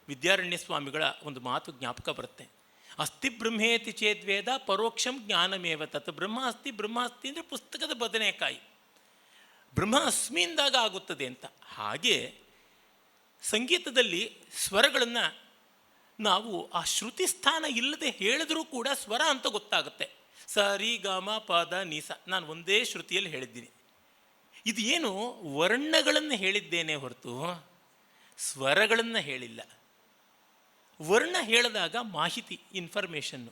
[SPEAKER 1] ವಿದ್ಯಾರಣ್ಯ ಸ್ವಾಮಿಗಳ ಒಂದು ಮಾತು ಜ್ಞಾಪಕ ಬರುತ್ತೆ. ಅಸ್ತಿ ಬ್ರಹ್ಮೇತಿ ಚೇದ್ವೇದ ಪರೋಕ್ಷಂ ಜ್ಞಾನಮೇವ ತತ್. ಬ್ರಹ್ಮ ಅಸ್ತಿ ಬ್ರಹ್ಮ ಅಸ್ತಿ ಅಂದರೆ ಪುಸ್ತಕದ ಬದನೆಕಾಯಿ. ಬ್ರಹ್ಮ ಅಸ್ಮಿಂದಾಗ ಆಗುತ್ತದೆ ಅಂತ. ಹಾಗೆ ಸಂಗೀತದಲ್ಲಿ ಸ್ವರಗಳನ್ನು ನಾವು ಆ ಶ್ರುತಿ ಸ್ಥಾನ ಇಲ್ಲದೆ ಹೇಳಿದ್ರೂ ಕೂಡ ಸ್ವರ ಅಂತ ಗೊತ್ತಾಗುತ್ತೆ. ಸ, ರಿ ಗಾಮ ಪದ ನೀಸ ನಾನು ಒಂದೇ ಶ್ರುತಿಯಲ್ಲಿ ಹೇಳಿದ್ದೀನಿ. ಇದು ಏನು ವರ್ಣಗಳನ್ನು ಹೇಳಿದ್ದೇನೆ ಹೊರತು ಸ್ವರಗಳನ್ನು ಹೇಳಿಲ್ಲ. ವರ್ಣ ಹೇಳಿದಾಗ ಮಾಹಿತಿ ಇನ್ಫಾರ್ಮೇಷನ್ನು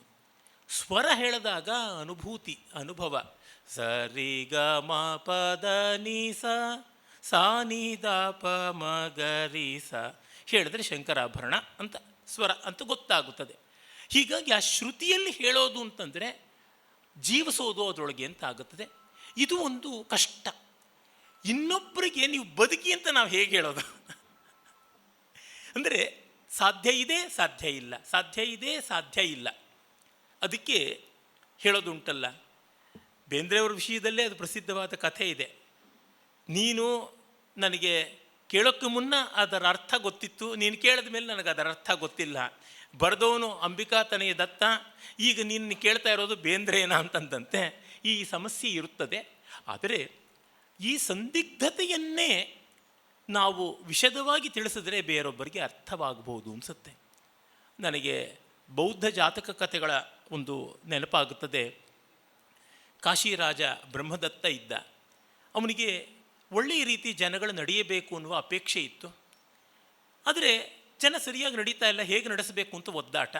[SPEAKER 1] ಸ್ವರ ಹೇಳಿದಾಗ ಅನುಭೂತಿ, ಅನುಭವ. ಸ ರಿ ಗ ಮ ಪದ ನಿ ಸಾ ನಿ ದ ಪ ಮ ಗ ರಿ ಸ ಹೇಳಿದ್ರೆ ಶಂಕರಾಭರಣ ಅಂತ, ಸ್ವರ ಅಂತ ಗೊತ್ತಾಗುತ್ತದೆ. ಹೀಗಾಗಿ ಆ ಶ್ರುತಿಯಲ್ಲಿ ಹೇಳೋದು ಅಂತಂದರೆ ಜೀವಿಸೋದು ಅದರೊಳಗೆ ಅಂತ ಆಗುತ್ತದೆ. ಇದು ಒಂದು ಕಷ್ಟ. ಇನ್ನೊಬ್ಬರಿಗೆ ನೀವು ಬದುಕಿ ಅಂತ ನಾವು ಹೇಗೆ ಹೇಳೋದು? ಅಂದರೆ ಸಾಧ್ಯ ಇದೆ, ಸಾಧ್ಯ ಇಲ್ಲ. ಸಾಧ್ಯ ಇದೆ, ಸಾಧ್ಯ ಇಲ್ಲ. ಅದಕ್ಕೆ ಹೇಳೋದುಂಟಲ್ಲ. ಬೇಂದ್ರೆಯವ್ರ ವಿಷಯದಲ್ಲೇ ಅದು ಪ್ರಸಿದ್ಧವಾದ ಕಥೆ ಇದೆ. ನೀನು ನನಗೆ ಕೇಳೋಕ್ಕೆ ಮುನ್ನ ಅದರ ಅರ್ಥ ಗೊತ್ತಿತ್ತು, ನೀನು ಕೇಳಿದ ಮೇಲೆ ನನಗೆ ಅದರ ಅರ್ಥ ಗೊತ್ತಿಲ್ಲ. ಬರೆದವನು ಅಂಬಿಕಾ ತನೆಯ ದತ್ತ, ಈಗ ನಿನ್ನ ಕೇಳ್ತಾ ಇರೋದು ಬೇಂದ್ರೇನ ಅಂತಂದಂತೆ ಈ ಸಮಸ್ಯೆ ಇರುತ್ತದೆ. ಆದರೆ ಈ ಸಂದಿಗ್ಧತೆಯನ್ನೇ ನಾವು ವಿಷದವಾಗಿ ತಿಳಿಸಿದ್ರೆ ಬೇರೊಬ್ಬರಿಗೆ ಅರ್ಥವಾಗಬಹುದು ಅನಿಸುತ್ತೆ. ನನಗೆ ಬೌದ್ಧ ಜಾತಕ ಕಥೆಗಳ ಒಂದು ನೆನಪಾಗುತ್ತದೆ. ಕಾಶಿರಾಜ ಬ್ರಹ್ಮದತ್ತ ಇದ್ದ. ಅವನಿಗೆ ಒಳ್ಳೆಯ ರೀತಿ ಜನಗಳು ನಡೆಯಬೇಕು ಅನ್ನುವ ಅಪೇಕ್ಷೆ ಇತ್ತು. ಆದರೆ ಜನ ಸರಿಯಾಗಿ ನಡೀತಾ ಇಲ್ಲ, ಹೇಗೆ ನಡೆಸಬೇಕು ಅಂತ ಒದ್ದಾಟ.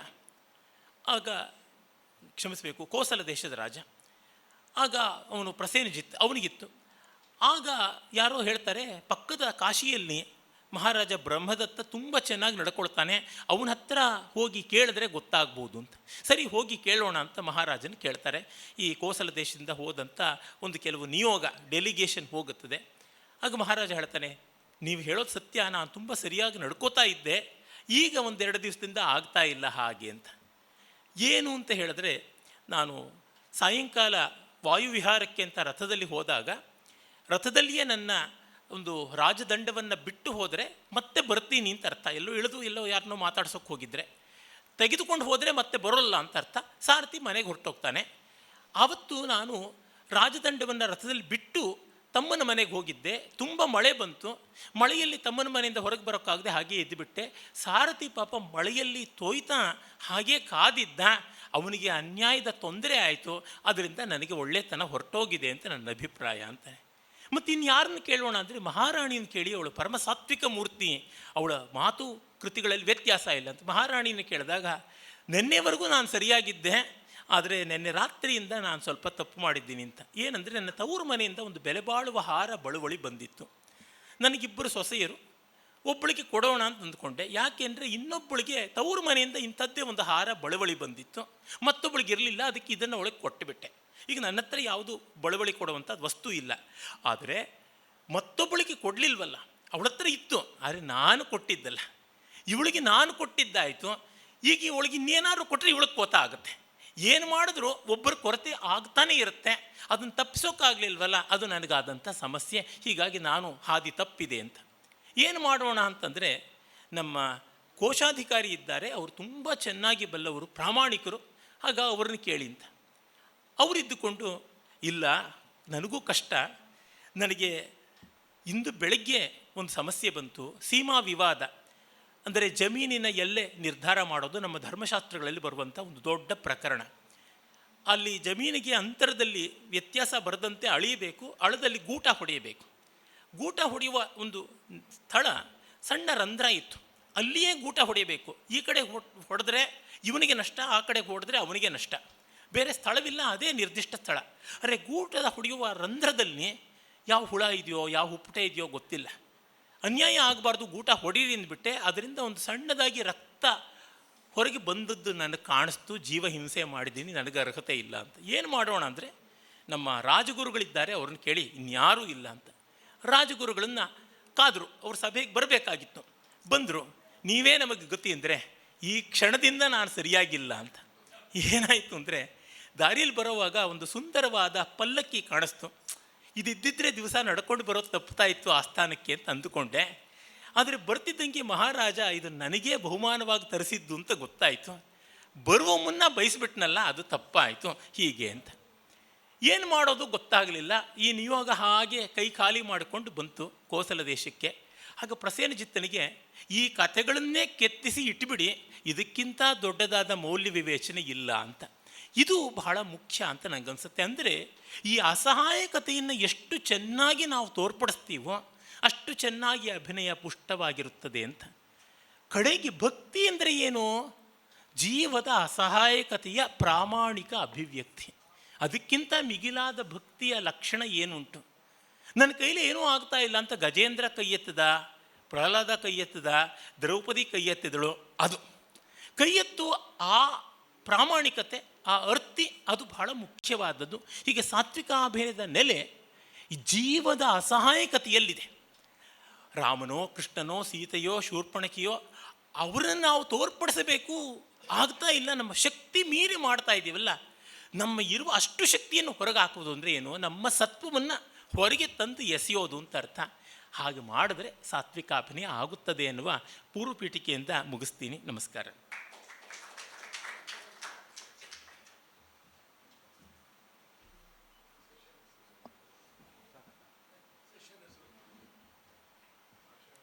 [SPEAKER 1] ಆಗ ಕ್ಷಮಿಸಬೇಕು, ಕೋಸಲ ದೇಶದ ರಾಜ. ಆಗ ಅವನು ಪ್ರಸೇನಜಿತ್, ಅವನಿಗಿತ್ತು. ಆಗ ಯಾರೋ ಹೇಳ್ತಾರೆ, ಪಕ್ಕದ ಕಾಶಿಯಲ್ಲಿ ಮಹಾರಾಜ ಬ್ರಹ್ಮದತ್ತ ತುಂಬ ಚೆನ್ನಾಗಿ ನಡ್ಕೊಳ್ತಾನೆ. ಅವನ ಹತ್ರ ಹೋಗಿ ಕೇಳಿದ್ರೆ ಗೊತ್ತಾಗ್ಬೋದು ಅಂತ. ಸರಿ, ಹೋಗಿ ಕೇಳೋಣ ಅಂತ ಮಹಾರಾಜನ ಕೇಳ್ತಾರೆ. ಈ ಕೋಸಲ ದೇಶದಿಂದ ಹೋದಂಥ ಒಂದು ಕೆಲವು ನಿಯೋಗ ಡೆಲಿಗೇಷನ್ ಹೋಗುತ್ತದೆ. ಆಗ ಮಹಾರಾಜ ಹೇಳ್ತಾನೆ, ನೀವು ಹೇಳೋದು ಸತ್ಯ, ನಾನು ತುಂಬ ಸರಿಯಾಗಿ ನಡ್ಕೋತಾ ಇದ್ದೆ. ಈಗ ಒಂದೆರಡು ದಿವಸದಿಂದ ಆಗ್ತಾ ಇಲ್ಲ ಹಾಗೆ ಅಂತ. ಏನು ಅಂತ ಹೇಳಿದ್ರೆ, ನಾನು ಸಾಯಂಕಾಲ ವಾಯುವಿಹಾರಕ್ಕೆ ಅಂತ ರಥದಲ್ಲಿ ಹೋದಾಗ, ರಥದಲ್ಲಿಯೇ ನನ್ನ ಒಂದು ರಾಜದಂಡವನ್ನು ಬಿಟ್ಟು ಹೋದರೆ ಮತ್ತೆ ಬರ್ತೀನಿ ಅಂತ ಅರ್ಥ. ಎಲ್ಲೋ ಇಳಿದು ಎಲ್ಲೋ ಯಾರನ್ನೋ ಮಾತಾಡ್ಸೋಕೆ ಹೋಗಿದ್ರೆ, ತೆಗೆದುಕೊಂಡು ಹೋದರೆ ಮತ್ತೆ ಬರೋಲ್ಲ ಅಂತ ಅರ್ಥ. ಸಾರಥಿ ಮನೆಗೆ ಹೊರಟೋಗ್ತಾನೆ. ಆವತ್ತು ನಾನು ರಾಜದಂಡವನ್ನು ರಥದಲ್ಲಿ ಬಿಟ್ಟು ತಮ್ಮನ ಮನೆಗೆ ಹೋಗಿದ್ದೆ. ತುಂಬ ಮಳೆ ಬಂತು. ಮಳೆಯಲ್ಲಿ ತಮ್ಮನ ಮನೆಯಿಂದ ಹೊರಗೆ ಬರೋಕ್ಕಾಗದೆ ಹಾಗೆ ಎದ್ದುಬಿಟ್ಟೆ ಸಾರಥಿ ಪಾಪ ಮಳೆಯಲ್ಲಿ ತೋಯ್ತಾ ಹಾಗೆ ಕಾದಿದ್ದ. ಅವನಿಗೆ ಅನ್ಯಾಯದ ತೊಂದರೆ ಆಯಿತು. ಅದರಿಂದ ನನಗೆ ಒಳ್ಳೆತನ ಹೊರಟೋಗಿದೆ ಅಂತ ನನ್ನ ಅಭಿಪ್ರಾಯ ಅಂತಾನೆ. ಮತ್ತು ಇನ್ಯಾರನ್ನು ಕೇಳೋಣ ಅಂದರೆ ಮಹಾರಾಣಿಯನ್ನು ಕೇಳಿ ಅವಳು ಪರಮ ಸಾತ್ವಿಕ ಮೂರ್ತಿ. ಅವಳ ಮಾತು ಕೃತಿಗಳಲ್ಲಿ ವ್ಯತ್ಯಾಸ ಇಲ್ಲ ಅಂತ ಮಹಾರಾಣಿಯನ್ನು ಕೇಳಿದಾಗ, ನಿನ್ನೆವರೆಗೂ ನಾನು ಸರಿಯಾಗಿದ್ದೆ, ಆದರೆ ನಿನ್ನೆ ರಾತ್ರಿಯಿಂದ ನಾನು ಸ್ವಲ್ಪ ತಪ್ಪು ಮಾಡಿದ್ದೀನಿ ಅಂತ. ಏನಂದರೆ, ನನ್ನ ತವರು ಮನೆಯಿಂದ ಒಂದು ಬೆಲೆಬಾಳುವ ಹಾರ ಬಳುವಳಿ ಬಂದಿತ್ತು. ನನಗಿಬ್ಬರು ಸೊಸೆಯರು, ಒಬ್ಬಳಿಗೆ ಕೊಡೋಣ ಅಂತ ಅಂದ್ಕೊಂಡೆ. ಯಾಕೆಂದರೆ ಇನ್ನೊಬ್ಬಳಿಗೆ ತವರು ಮನೆಯಿಂದ ಇಂಥದ್ದೇ ಒಂದು ಹಾರ ಬಳುವಳಿ ಬಂದಿತ್ತು. ಮತ್ತೊಬ್ಬಳಿಗೆ ಇರಲಿಲ್ಲ, ಅದಕ್ಕೆ ಇದನ್ನು ಒಳಗೆ ಕೊಟ್ಟುಬಿಟ್ಟೆ ಈಗ ನನ್ನ ಹತ್ರ ಯಾವುದು ಬಳುವಳಿ ಕೊಡುವಂಥ ವಸ್ತು ಇಲ್ಲ. ಆದರೆ ಮತ್ತೊಬ್ಬಳಿಗೆ ಕೊಡಲಿಲ್ವಲ್ಲ. ಅವಳ ಹತ್ರ ಇತ್ತು. ಆದರೆ ನಾನು ಕೊಟ್ಟಿದ್ದಲ್ಲ. ಇವಳಿಗೆ ನಾನು ಕೊಟ್ಟಿದ್ದಾಯಿತು. ಈಗ ಇವಳಿಗೆ ಇನ್ನೇನಾದ್ರು ಕೊಟ್ಟರೆ ಇವಳಿಗೆ ಕೋತ ಆಗುತ್ತೆ. ಏನು ಮಾಡಿದ್ರು ಒಬ್ಬರ ಕೊರತೆ ಆಗ್ತಾನೇ ಇರುತ್ತೆ. ಅದನ್ನು ತಪ್ಪಿಸೋಕ್ಕಾಗಲಿಲ್ವಲ್ಲ ಅದು ನನಗಾದಂಥ ಸಮಸ್ಯೆ. ಹೀಗಾಗಿ ನಾನು ಹಾದಿ ತಪ್ಪಿದೆ ಅಂತ. ಏನು ಮಾಡೋಣ ಅಂತಂದರೆ ನಮ್ಮ ಕೋಶಾಧಿಕಾರಿ ಇದ್ದಾರೆ. ಅವರು ತುಂಬ ಚೆನ್ನಾಗಿ ಬಲ್ಲವರು, ಪ್ರಾಮಾಣಿಕರು. ಆಗ ಅವ್ರನ್ನ ಕೇಳಿ ಅಂತ. ಅವರಿದ್ದುಕೊಂಡು, ಇಲ್ಲ, ನನಗೂ ಕಷ್ಟ, ನನಗೆ ಇಂದು ಬೆಳಗ್ಗೆ ಒಂದು ಸಮಸ್ಯೆ ಬಂತು, ಸೀಮಾ ವಿವಾದ. ಅಂದರೆ ಜಮೀನಿನ ಎಲ್ಲೆ ನಿರ್ಧಾರ ಮಾಡೋದು ನಮ್ಮ ಧರ್ಮಶಾಸ್ತ್ರಗಳಲ್ಲಿ ಬರುವಂಥ ಒಂದು ದೊಡ್ಡ ಪ್ರಕರಣ. ಅಲ್ಲಿ ಜಮೀನಿಗೆ ಅಂತರದಲ್ಲಿ ವ್ಯತ್ಯಾಸ ಬರದಂತೆ ಅಳಿಯಬೇಕು, ಅಳದಲ್ಲಿ ಗೂಟ ಹೊಡೆಯಬೇಕು. ಗೂಟ ಹೊಡೆಯುವ ಒಂದು ಸ್ಥಳ ಸಣ್ಣ ರಂಧ್ರ ಇತ್ತು. ಅಲ್ಲಿಯೇ ಗೂಟ ಹೊಡೆಯಬೇಕು. ಈ ಕಡೆ ಹೊಡೆದ್ರೆ ಇವನಿಗೆ ನಷ್ಟ, ಆ ಕಡೆ ಹೊಡೆದ್ರೆ ಅವನಿಗೆ ನಷ್ಟ. ಬೇರೆ ಸ್ಥಳವಿಲ್ಲ, ಅದೇ ನಿರ್ದಿಷ್ಟ ಸ್ಥಳ. ಅರೆ ಗೂಟದ ಹೊಡೆಯುವ ರಂಧ್ರದಲ್ಲಿ ಯಾವ ಹುಳ ಇದೆಯೋ, ಯಾವ ಹುಪ್ಪಟೆ ಇದೆಯೋ ಗೊತ್ತಿಲ್ಲ. ಅನ್ಯಾಯ ಆಗಬಾರ್ದು, ಗೂಟ ಹೊಡೀರಿ ಅಂದ್ಬಿಟ್ಟೆ, ಅದರಿಂದ ಒಂದು ಸಣ್ಣದಾಗಿ ರಕ್ತ ಹೊರಗೆ ಬಂದದ್ದು ನನಗೆ ಕಾಣಿಸ್ತು, ಜೀವ ಹಿಂಸೆ ಮಾಡಿದ್ದೀನಿ, ನನಗೆ ಅರ್ಹತೆ ಇಲ್ಲ ಅಂತ. ಏನು ಮಾಡೋಣ ಅಂದರೆ, ನಮ್ಮ ರಾಜಗುರುಗಳಿದ್ದಾರೆ, ಅವ್ರನ್ನ ಕೇಳಿ, ಇನ್ಯಾರೂ ಇಲ್ಲ ಅಂತ. ರಾಜಗುರುಗಳನ್ನು ಕಾದರು, ಅವ್ರ ಸಭೆಗೆ ಬರಬೇಕಾಗಿತ್ತು. ಬಂದರು, ನೀವೇ ನಮಗೆ ಗತಿ ಅಂದರೆ, ಈ ಕ್ಷಣದಿಂದ ನಾನು ಸರಿಯಾಗಿಲ್ಲ ಅಂತ. ಏನಾಯಿತು ಅಂದರೆ ದಾರಿಯಲ್ಲಿ ಬರೋವಾಗ ಒಂದು ಸುಂದರವಾದ ಪಲ್ಲಕ್ಕಿ ಕಾಣಿಸ್ತು. ಇದಿದ್ದಿದ್ರೆ ದಿವಸ ನಡ್ಕೊಂಡು ಬರೋದು ತಪ್ಪುತ್ತಾ ಇತ್ತು ಆಸ್ಥಾನಕ್ಕೆ ಅಂತ ಅಂದುಕೊಂಡೆ. ಆದರೆ ಬರ್ತಿದ್ದಂಗೆ ಮಹಾರಾಜ ಇದು ನನಗೇ ಬಹುಮಾನವಾಗಿ ತರಿಸಿದ್ದು ಅಂತ ಗೊತ್ತಾಯಿತು. ಬರುವ ಮುನ್ನ ಬಯಸ್ಬಿಟ್ನಲ್ಲ, ಅದು ತಪ್ಪಾಯಿತು. ಹೀಗೆ ಅಂತ. ಏನು ಮಾಡೋದು ಗೊತ್ತಾಗಲಿಲ್ಲ. ಈ ನಿಯೋಗ ಹಾಗೆ ಕೈ ಖಾಲಿ ಮಾಡಿಕೊಂಡು ಬಂತು ಕೋಸಲ ದೇಶಕ್ಕೆ. ಆಗ ಪ್ರಸೇನಜಿತ್ತನಿಗೆ, ಈ ಕಥೆಗಳನ್ನೇ ಕೆತ್ತಿಸಿ ಇಟ್ಬಿಡಿ. ಇದಕ್ಕಿಂತ ದೊಡ್ಡದಾದ ಮೌಲ್ಯ ವಿವೇಚನೆ ಇಲ್ಲ ಅಂತ. ಇದು ಬಹಳ ಮುಖ್ಯ ಅಂತ ನನಗನ್ಸುತ್ತೆ ಅಂದರೆ ಈ ಅಸಹಾಯಕತೆಯನ್ನು ಎಷ್ಟು ಚೆನ್ನಾಗಿ ನಾವು ತೋರ್ಪಡಿಸ್ತೀವೋ ಅಷ್ಟು ಚೆನ್ನಾಗಿ ಅಭಿನಯ ಪುಷ್ಟವಾಗಿರುತ್ತದೆ ಅಂತ. ಕಡೆಗೆ ಭಕ್ತಿ ಅಂದರೆ ಏನು? ಜೀವದ ಅಸಹಾಯಕತೆಯ ಪ್ರಾಮಾಣಿಕ ಅಭಿವ್ಯಕ್ತಿ. ಅದಕ್ಕಿಂತ ಮಿಗಿಲಾದ ಭಕ್ತಿಯ ಲಕ್ಷಣ ಏನುಂಟು? ನನ್ನ ಕೈಲಿ ಏನೂ ಆಗ್ತಾ ಇಲ್ಲ ಅಂತ ಗಜೇಂದ್ರ ಕೈ ಎತ್ತದ, ಪ್ರಹ್ಲಾದ ಕೈ ಎತ್ತದ, ದ್ರೌಪದಿ ಕೈ ಎತ್ತಿದಳು ಅದು. ಕೈ ಎತ್ತು ಆ ಪ್ರಾಮಾಣಿಕತೆ, ಆ ಅರ್ತಿ ಅದು ಬಹಳ ಮುಖ್ಯವಾದದ್ದು. ಹೀಗೆ ಸಾತ್ವಿಕ ಅಭಿನಯದ ನೆಲೆ ಜೀವದ ಅಸಹಾಯಕತೆಯಲ್ಲಿದೆ. ರಾಮನೋ, ಕೃಷ್ಣನೋ, ಸೀತೆಯೋ, ಶೂರ್ಪಣಕಿಯೋ, ಅವರನ್ನು ನಾವು ತೋರ್ಪಡಿಸಬೇಕು. ಆಗ್ತಾ ಇಲ್ಲ, ನಮ್ಮ ಶಕ್ತಿ ಮೀರಿ ಮಾಡ್ತಾ ಇದ್ದೀವಲ್ಲ ನಮ್ಮ ಇರುವ ಅಷ್ಟು ಶಕ್ತಿಯನ್ನು ಹೊರಗೆ ಹಾಕುವುದು ಅಂದರೆ ಏನು? ನಮ್ಮ ಸತ್ವವನ್ನು ಹೊರಗೆ ತಂದು ಎಸೆಯೋದು ಅಂತ ಅರ್ಥ. ಹಾಗೆ ಮಾಡಿದ್ರೆ ಸಾತ್ವಿಕ ಅಭಿನಯ ಆಗುತ್ತದೆ ಎನ್ನುವ ಪೂರ್ವಪೀಠಿಕೆಯಿಂದ ಮುಗಿಸ್ತೀನಿ. ನಮಸ್ಕಾರ.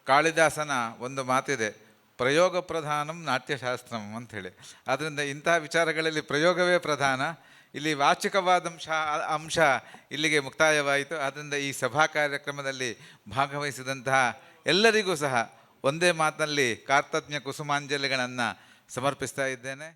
[SPEAKER 2] ಕಾಳಿದಾಸನ ಒಂದು ಮಾತಿದೆ, ಪ್ರಯೋಗ ಪ್ರಧಾನಂ ನಾಟ್ಯಶಾಸ್ತ್ರಂ ಅಂಥೇಳಿ ಆದ್ದರಿಂದ ಇಂತಹ ವಿಚಾರಗಳಲ್ಲಿ ಪ್ರಯೋಗವೇ ಪ್ರಧಾನ. ಇಲ್ಲಿ ವಾಚಿಕವಾದ ಅಂಶ ಅಂಶ ಇಲ್ಲಿಗೆ ಮುಕ್ತಾಯವಾಯಿತು. ಆದ್ದರಿಂದ ಈ ಸಭಾ ಕಾರ್ಯಕ್ರಮದಲ್ಲಿ ಭಾಗವಹಿಸಿದಂತಹ ಎಲ್ಲರಿಗೂ ಸಹ ಒಂದೇ ಮಾತಿನಲ್ಲಿ ಕಾರ್ತಜ್ಞ ಕುಸುಮಾಂಜಲಿಗಳನ್ನು ಸಮರ್ಪಿಸ್ತಾ ಇದ್ದೇನೆ.